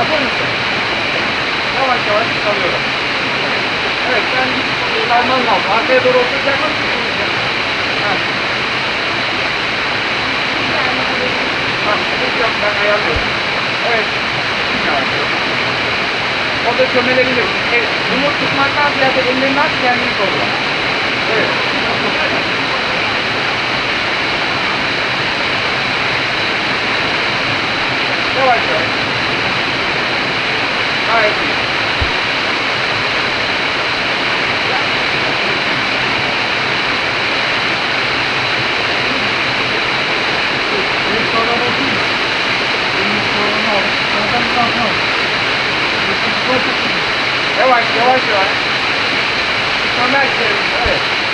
Hazır mısın? Yavaş yavaş salıyorum. Evet sen salman lazım. Arkaya doğru oturacaksın. Ha. Ha, hiç yok ben ayarlıyorum. Evet. O da çömelebilir. Evet, bunu tutmaktan ziyade ellerini aç kendini kolla. Evet. Yavaş yavaş. Vai. Eu acho, eu acho, então, né, olha. Como é que é? E